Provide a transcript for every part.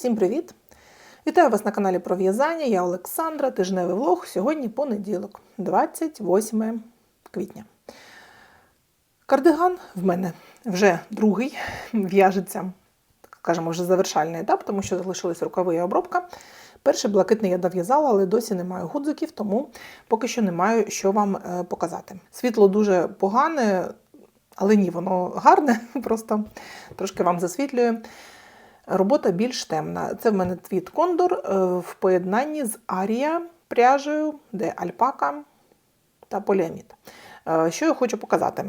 Всім привіт! Вітаю вас на каналі про в'язання. Я Олександра, тижневий влог. Сьогодні понеділок, 28 квітня. Кардиган в мене вже другий в'яжеться, так скажемо, вже завершальний етап, тому що залишились рукави і обробка. Перший блакитний я дов'язала, але досі не маю гудзиків, тому поки що не маю що вам е, показати. Світло дуже погане, але ні, воно гарне, просто трошки вам засвітлює. Робота більш темна. Це в мене твіт кондор е, в поєднанні з арія пряжею, де альпака та поліамід. Е, Що я хочу показати?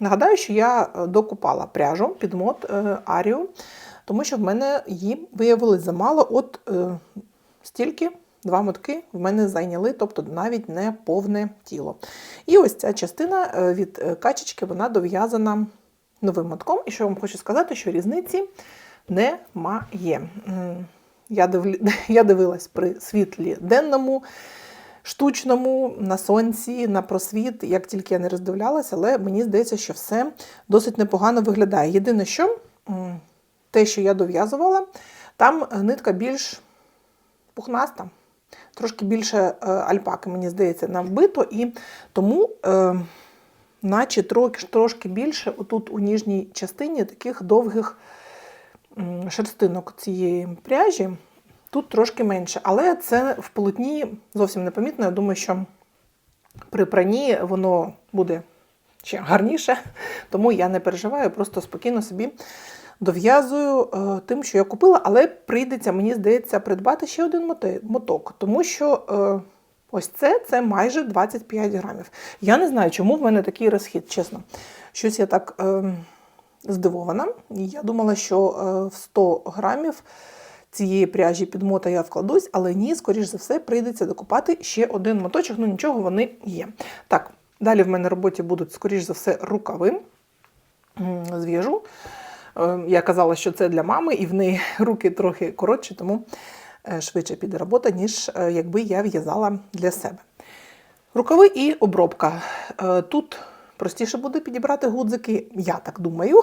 Нагадаю, що я е, докупала пряжу під мод арію, тому що в мене її виявилось замало. От стільки. Два мотки в мене зайняли, тобто навіть не повне тіло. І ось ця частина від качечки вона дов'язана новим мотком. І що я вам хочу сказати, що різниці немає. Я, дивлі... я дивилась при світлі денному, штучному, на сонці, на просвіт, як тільки я не роздивлялася, але мені здається, що все досить непогано виглядає. Єдине, що те, що я дов'язувала, там нитка більш пухнаста. Трошки більше е, альпаки, мені здається, навбито, і тому, е, наче трошки, більше, отут у ніжній частині таких довгих шерстинок цієї пряжі, тут трошки менше. Але це в полотні зовсім непомітно. Я думаю, що при пранні воно буде ще гарніше, тому я не переживаю, просто спокійно собі дов'язую е, тим, що я купила, але прийдеться, мені здається, придбати ще один моток, тому що е, ось це, це майже 25 грамів. Я не знаю, чому в мене такий розхід, чесно. Щось я так е, здивована. Я думала, що е, в 100 грамів цієї пряжі під мота я вкладусь, але ні, скоріш за все, прийдеться докупати ще один моточок. Ну нічого, вони є. Так, далі в мене роботі будуть, скоріш за все, рукави. Зв'яжу. Е, Я казала, що це для мами, і в неї руки трохи коротші, тому е, швидше піде робота, ніж якби я в'язала для себе. Рукави і обробка. Тут простіше буде підібрати гудзики, я так думаю.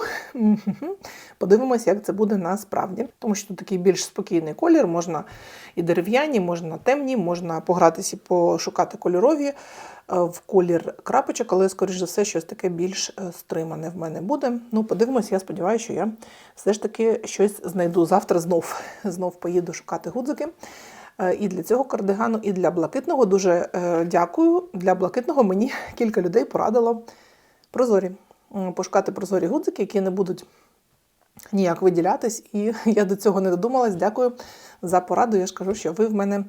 Подивимось, як це буде насправді. Тому що тут такий більш спокійний колір, можна і дерев'яні, можна темні, можна погратися і пошукати кольорові е, в колір крапочок, але, скоріш за все, щось таке більш е, стримане в мене буде. Ну, подивимось, я сподіваюся, що я все ж таки щось знайду. Завтра знов, знов поїду шукати гудзики. Е, І для цього кардигану, і для блакитного дуже дякую. Для блакитного мені кілька людей порадило прозорі. Пошукати прозорі гудзики, які не будуть ніяк виділятись. І я до цього не додумалась. Дякую за пораду. Я ж кажу, що ви в мене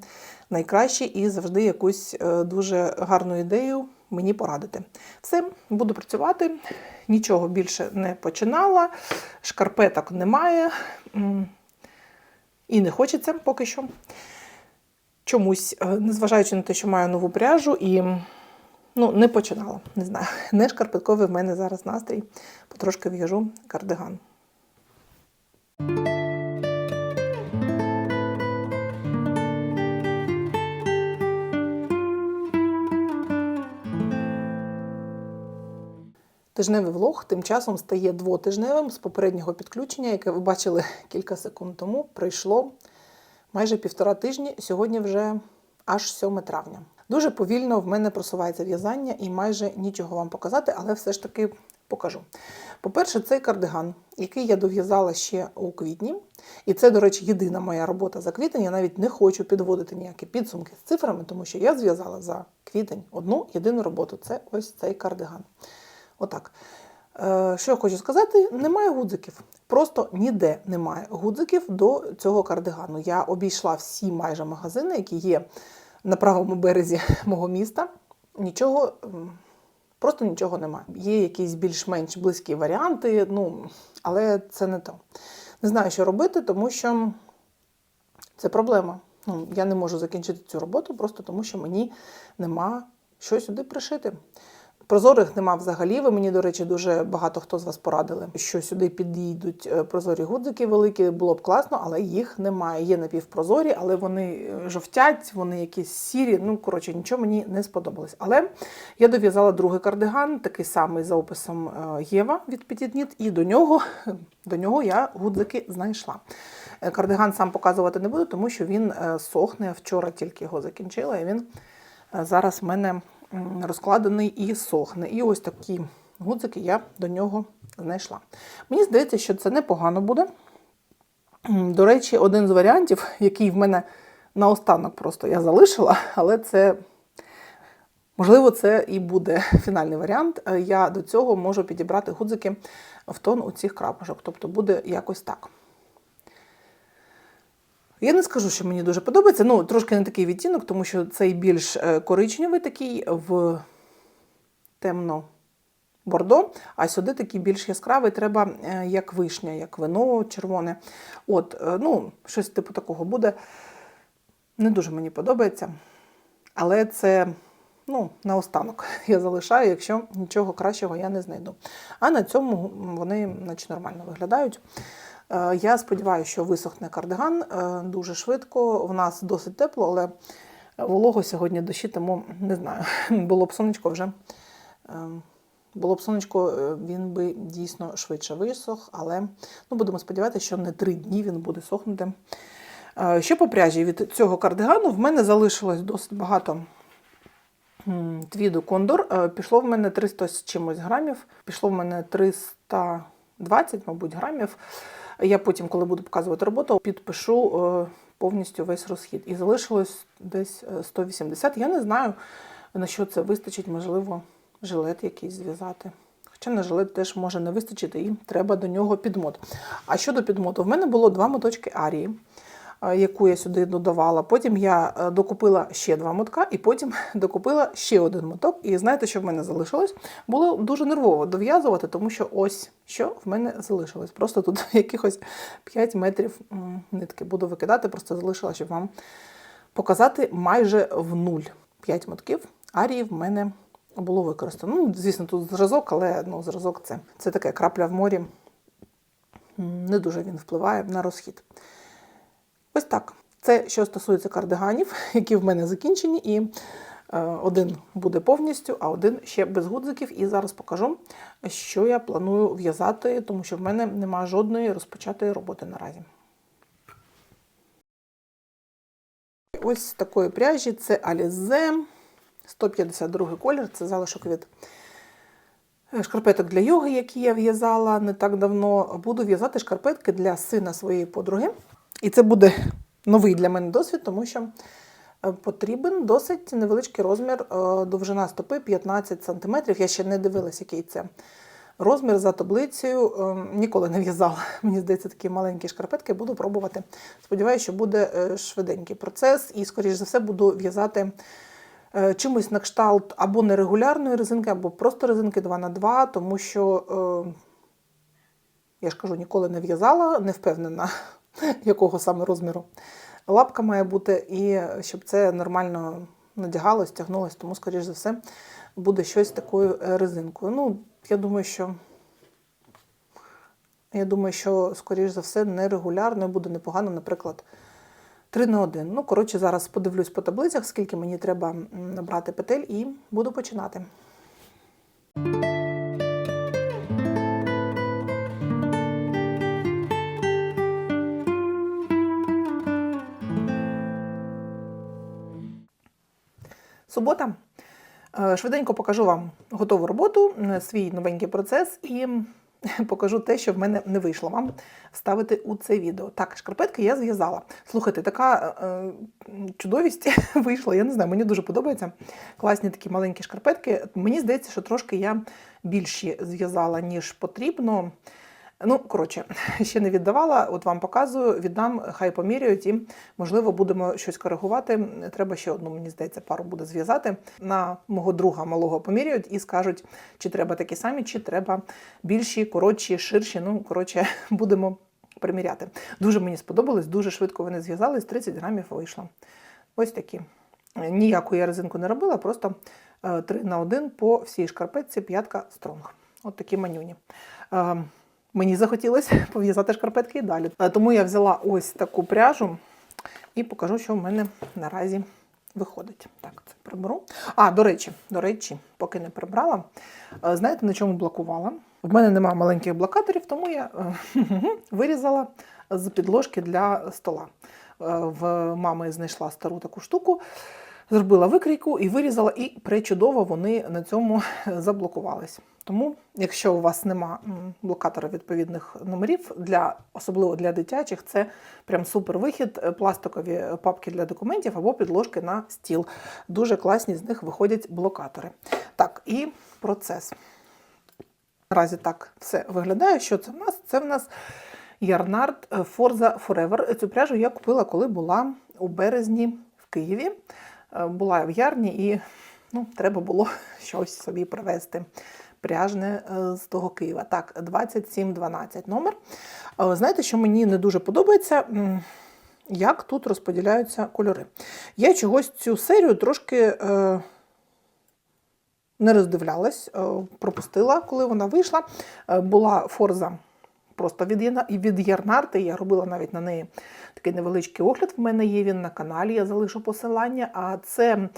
найкращі і завжди якусь е, дуже гарну ідею мені порадите. Все, буду працювати. Нічого більше не починала, шкарпеток немає. І не хочеться поки що. Чомусь, е, незважаючи на те, що маю нову пряжу і ну, не починала. Не знаю. Не шкарпетковий в мене зараз настрій. Потрошки в'яжу кардиган. Тижневий влог тим часом стає двотижневим з попереднього підключення, яке ви бачили кілька секунд тому. Пройшло майже півтора тижні. Сьогодні вже аж 7 травня. Дуже повільно в мене просувається в'язання і майже нічого вам показати, але все ж таки покажу. По-перше, цей кардиган, який я дов'язала ще у квітні. І це, до речі, єдина моя робота за квітень. Я навіть не хочу підводити ніякі підсумки з цифрами, тому що я зв'язала за квітень одну єдину роботу це ось цей кардиган. Отак. Е, Що я хочу сказати, немає гудзиків. Просто ніде немає гудзиків до цього кардигану. Я обійшла всі майже магазини, які є на правому березі мого міста. Нічого, просто нічого немає. Є якісь більш-менш близькі варіанти, ну, але це не то. Не знаю, що робити, тому що це проблема. Ну, я не можу закінчити цю роботу просто тому, що мені нема що сюди пришити. Прозорих нема взагалі. Ви мені, до речі, дуже багато хто з вас порадили, що сюди підійдуть е, прозорі гудзики великі. Було б класно, але їх немає. Є напівпрозорі, але вони е, жовтять, вони якісь сірі. Ну, коротше, нічого мені не сподобалось. Але я дов'язала другий кардиган, такий самий за описом е, Єва від Knit, і до нього, до нього я гудзики знайшла. Кардиган сам показувати не буду, тому що він сохне. Вчора тільки його закінчила, і він зараз в мене розкладений і сохне. І ось такі гудзики я до нього знайшла. Мені здається, що це непогано буде. До речі, один з варіантів, який в мене наостанок просто я залишила, але це, можливо, це і буде фінальний варіант. Е, Я до цього можу підібрати гудзики в тон у цих крапочок. Тобто буде якось так. Я не скажу, що мені дуже подобається. Ну, трошки не такий відтінок, тому що цей більш е, коричневий такий в темно бордо, а сюди такий більш яскравий, треба е, як вишня, як вино червоне. От, е, ну, щось типу такого буде. Не дуже мені подобається. Але це ну, наостанок я залишаю, якщо нічого кращого я не знайду. А на цьому вони наче нормально виглядають. Е, Я сподіваюся, що висохне кардиган е, дуже швидко. В нас досить тепло, але волого сьогодні дощі, тому не знаю. Було б сонечко вже. е, Було б сонечко, він би дійсно швидше висох, але ну, будемо сподіватися, що не три дні він буде сохнути. Е, Що по пряжі від цього кардигану в мене залишилось досить багато твіду кондор. Пішло в мене 300 з чимось грамів, пішло в мене 320, мабуть, грамів. Я потім, коли буду показувати роботу, підпишу е, повністю весь розхід. І залишилось десь е, 180. Я не знаю, на що це вистачить, можливо, жилет якийсь зв'язати. Хоча на жилет теж може не вистачити, і треба до нього підмот. А щодо підмоту, в мене було два моточки арії, е, яку я сюди додавала. Потім я е, докупила ще два мотка, і потім докупила ще один моток. І знаєте, що в мене залишилось? Було дуже нервово дов'язувати, тому що ось що в мене залишилось. Просто тут якихось 5 метрів нитки буду викидати, просто залишила, щоб вам показати майже в нуль. 5 мотків арії в мене було використано. Ну, звісно, тут зразок, але ну, зразок це, це таке крапля в морі. Не дуже він впливає на розхід. Ось так. Це що стосується кардиганів, які в мене закінчені, і е, один буде повністю, а один ще без гудзиків. І зараз покажу, що я планую в'язати, тому що в мене немає жодної розпочатої роботи наразі. Ось такої пряжі це Alize, 152 колір, це залишок від е, шкарпеток для йоги, які я в'язала не так давно. Буду в'язати шкарпетки для сина своєї подруги. І це буде новий для мене досвід, тому що е, потрібен досить невеличкий розмір, е, довжина стопи 15 см. Я ще не дивилась, який це розмір за таблицею. Е, Ніколи не в'язала. Мені здається, такі маленькі шкарпетки буду пробувати. Сподіваюся, що буде е, швиденький процес, і, скоріш за все, буду в'язати чимось на кшталт або нерегулярної резинки, або просто резинки 2 на 2 тому що. е, я ж кажу, ніколи не в'язала, не впевнена, якого саме розміру лапка має бути, і щоб це нормально надягалось, тягнулось, тому, скоріш за все, буде щось такою е, резинкою. Ну, я думаю, що. Я думаю, що, скоріш за все, нерегулярно і буде непогано, наприклад, 3 на 1. Ну, коротше, зараз подивлюсь по таблицях, скільки мені треба набрати петель, і буду починати. Субота. Е, Швиденько покажу вам готову роботу, е, свій новенький процес і покажу те, що в мене не вийшло вам вставити у це відео. Так, шкарпетки я зв'язала. Слухайте, така е, чудовість вийшла. Я не знаю, мені дуже подобається. Класні такі маленькі шкарпетки. Мені здається, що трошки я більші зв'язала, ніж потрібно. Ну, коротше, ще не віддавала, от вам показую, віддам, хай поміряють і, можливо, будемо щось коригувати. Треба ще одну, мені здається, пару буде зв'язати. На мого друга малого поміряють і скажуть, чи треба такі самі, чи треба більші, коротші, ширші. Ну, коротше, будемо приміряти. Дуже мені сподобалось, дуже швидко вони зв'язались, 30 грамів вийшло. Ось такі. Ніяку я резинку не робила, просто 3 на 1 по всій шкарпетці, п'ятка стронг. От такі манюні. Мені захотілося пов'язати шкарпетки і далі. Е, Тому я взяла ось таку пряжу і покажу, що в мене наразі виходить. Так, це приберу. А, до речі, до речі, поки не прибрала. е, Знаєте, на чому блокувала? В мене немає маленьких блокаторів, тому я е, вирізала з підложки для стола. В мами знайшла стару таку штуку, зробила викрійку і вирізала, і пречудово вони на цьому заблокувались. Тому, якщо у вас нема блокатора відповідних номерів, для, особливо для дитячих, це прям супер вихід, е, пластикові папки для документів або підложки на стіл. Дуже класні з них виходять блокатори. Так, і процес. Наразі так все виглядає. Що це в нас? Це в нас Ярнард Forza Forever. Цю пряжу я купила, коли була у березні в Києві. Е, Була в ярні і ну, треба було щось собі привезти. Пряжне е, з того Києва. Так, 2712 номер. Е, Знаєте, що мені не дуже подобається? Як тут розподіляються кольори. Я чогось цю серію трошки не роздивлялась, пропустила, коли вона вийшла. Була форза просто від, Ярнарти. Я робила навіть на неї такий невеличкий огляд. В мене є він на каналі, я залишу посилання. А це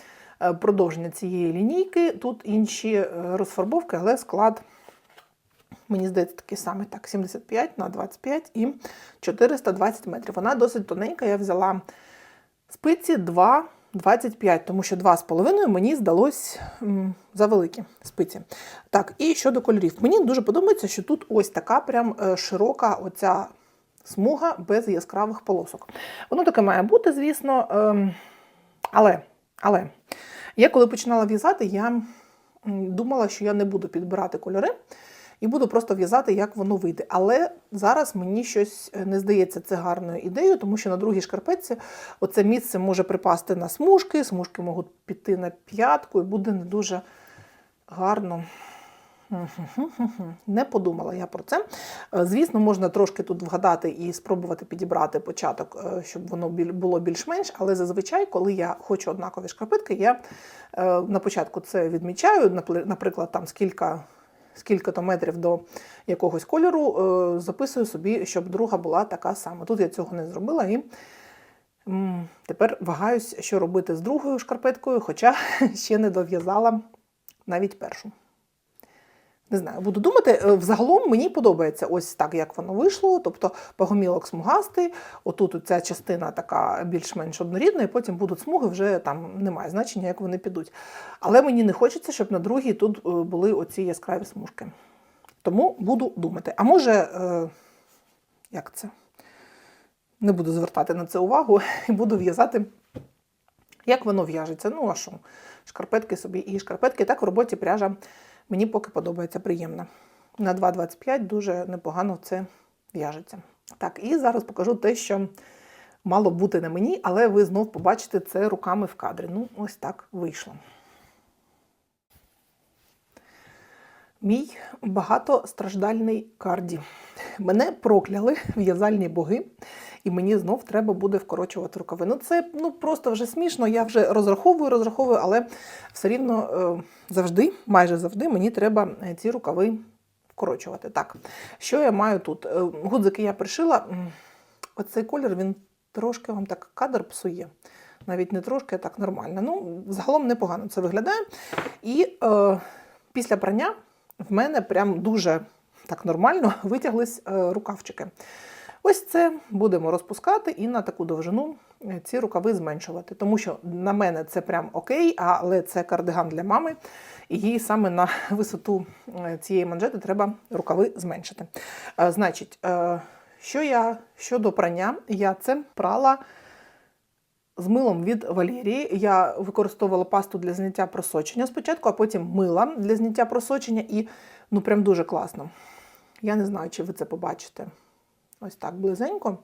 е, продовження цієї лінійки. Тут інші е, розфарбовки, але склад. Мені здається, такий самий так, 75 на 25 і 420 метрів. Вона досить тоненька. Я взяла спиці 2,25, тому що 2,5 мені здалось м, за спиці. Так, і щодо кольорів. Мені дуже подобається, що тут ось така прям е, широка оця смуга без яскравих полосок. Воно таке має бути, звісно. ем, Але, але я коли починала в'язати, я думала, що я не буду підбирати кольори і буду просто в'язати, як воно вийде. Але зараз мені щось е, не здається це гарною ідеєю, тому що на другій шкарпетці оце місце може припасти на смужки, смужки можуть піти на п'ятку, і буде не дуже гарно. Не подумала я про це. Е, Звісно, можна трошки тут вгадати і спробувати підібрати початок, е, щоб воно було більш-менш, але зазвичай, коли я хочу однакові шкарпетки, я на початку це відмічаю, наприклад, там скільки, скільки то метрів до якогось кольору, е, записую собі, щоб друга була така сама. Тут я цього не зробила і тепер вагаюсь, що робити з другою шкарпеткою, хоча ще не дов'язала навіть першу. Не знаю, буду думати. Е, Взагалом мені подобається ось так, як воно вийшло. Тобто погомілок смугастий, отут ця частина така більш-менш однорідна, і потім будуть смуги, вже там немає значення, як вони підуть. Але мені не хочеться, щоб на другій тут е, були оці яскраві смужки. Тому буду думати. А може, е, як це? Не буду звертати на це увагу і буду в'язати, як воно в'яжеться. Ну, а що? Шкарпетки собі і шкарпетки. Так в роботі пряжа мені поки подобається приємно. На 2,25 дуже непогано це в'яжеться. Так, і зараз покажу те, що мало бути на мені, але ви знов побачите це руками в кадрі. Ну, ось так вийшло. Мій багатостраждальний карді. Мене прокляли в'язальні боги, і мені знов треба буде вкорочувати рукави. Ну це ну просто вже смішно. Я вже розраховую, розраховую, але все рівно е, завжди, майже завжди, мені треба е, ці рукави вкорочувати. Так, що я маю тут? Е, Гудзики я пришила. Оцей колір він трошки вам так кадр псує. Навіть не трошки, а так нормально. Ну, загалом непогано це виглядає. І е, після прання в мене прям дуже так нормально витяглись е, рукавчики. Ось це будемо розпускати і на таку довжину е, ці рукави зменшувати. Тому що на мене це прям окей, але це кардиган для мами, і їй саме на висоту е, цієї манжети треба рукави зменшити. Е, Значить, що я щодо прання, я це прала з милом від Валерії. Я використовувала пасту для зняття просочення спочатку, а потім мила для зняття просочення, і ну прям дуже класно. Я не знаю, чи ви це побачите. Ось так близенько.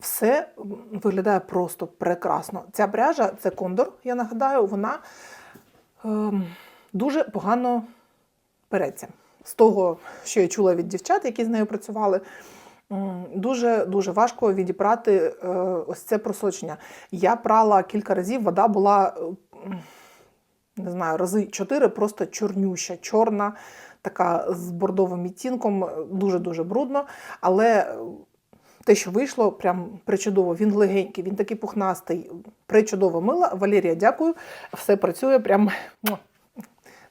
Все виглядає просто прекрасно. Ця пряжа це кондор, я нагадаю, вона ем, дуже погано переться. З того, що я чула від дівчат, які з нею працювали, дуже дуже важко відібрати е, ось це просочення. Я прала кілька разів, вода була не знаю, рази чотири, просто чорнюща, чорна, така з бордовим відтінком, дуже-дуже брудно. Але е, те, що вийшло, прям причудово. Він легенький, він такий пухнастий, причудово мила. Валерія, дякую. Все працює, прям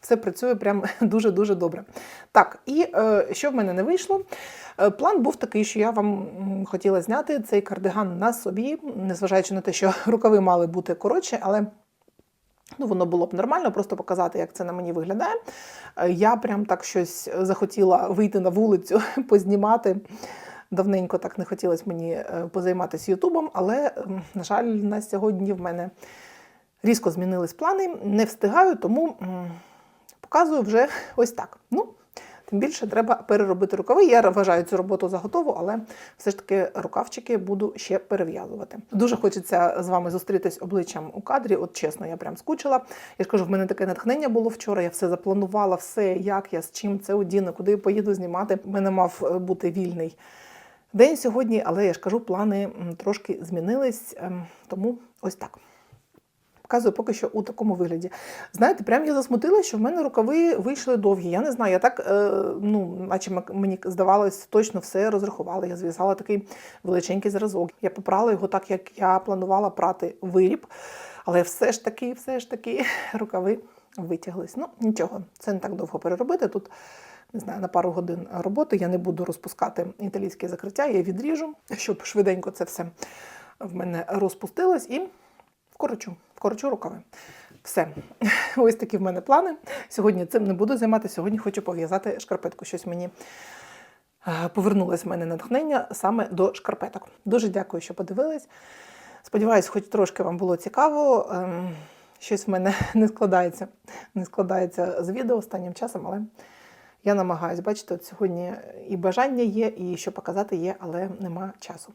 все працює прям дуже-дуже добре. Так, і е, що в мене не вийшло? Е, План був такий, що я вам хотіла зняти цей кардиган на собі, незважаючи на те, що рукави мали бути коротші, але ну, воно було б нормально, просто показати, як це на мені виглядає. Е, Я прям так щось захотіла вийти на вулицю, познімати. Давненько так не хотілося мені е, позайматися Ютубом, але, на жаль, на сьогодні в мене різко змінились плани, не встигаю, тому показую вже ось так. Ну, тим більше треба переробити рукави. Я вважаю цю роботу за готову, але все ж таки рукавчики буду ще перев'язувати. Дуже хочеться з вами зустрітись обличчям у кадрі. От чесно, я прям скучила. Я ж кажу, в мене таке натхнення було вчора. Я все запланувала, все, як я з чим це одіну, куди поїду знімати. У мене мав е, бути вільний день сьогодні, але я ж кажу, плани трошки змінились, ем, тому ось так. Показую поки що у такому вигляді. Знаєте, прям я засмутила, що в мене рукави вийшли довгі. Я не знаю, я так, е, ну, наче мені здавалось, точно все розрахувала. Я зв'язала такий величенький зразок. Я попрала його так, як я планувала прати виріб. Але все ж таки, все ж таки, рукави витяглись. Ну, нічого, це не так довго переробити. Тут не знаю, на пару годин роботи я не буду розпускати італійське закриття, я відріжу, щоб швиденько це все в мене розпустилось і вкорочу, вкорочу рукави. Все, ось такі в мене плани. Сьогодні цим не буду займатися. Сьогодні хочу пов'язати шкарпетку. Щось мені е, повернулось в мене натхнення саме до шкарпеток. Дуже дякую, що подивились. Сподіваюсь, хоч трошки вам було цікаво. Ем, Щось в мене не складається, не складається з відео останнім часом, але я намагаюсь, бачите, от сьогодні і бажання є, і що показати є, але нема часу.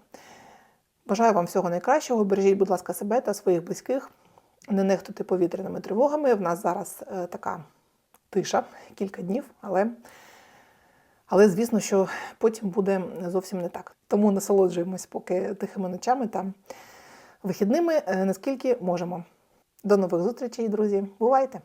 Бажаю вам всього найкращого. Бережіть, будь ласка, себе та своїх близьких. Не нехтуйте повітряними тривогами. В нас зараз е, така тиша, кілька днів, але, але звісно, що потім буде зовсім не так. Тому насолоджуємось поки тихими ночами та вихідними, е, наскільки можемо. До нових зустрічей, друзі. Бувайте!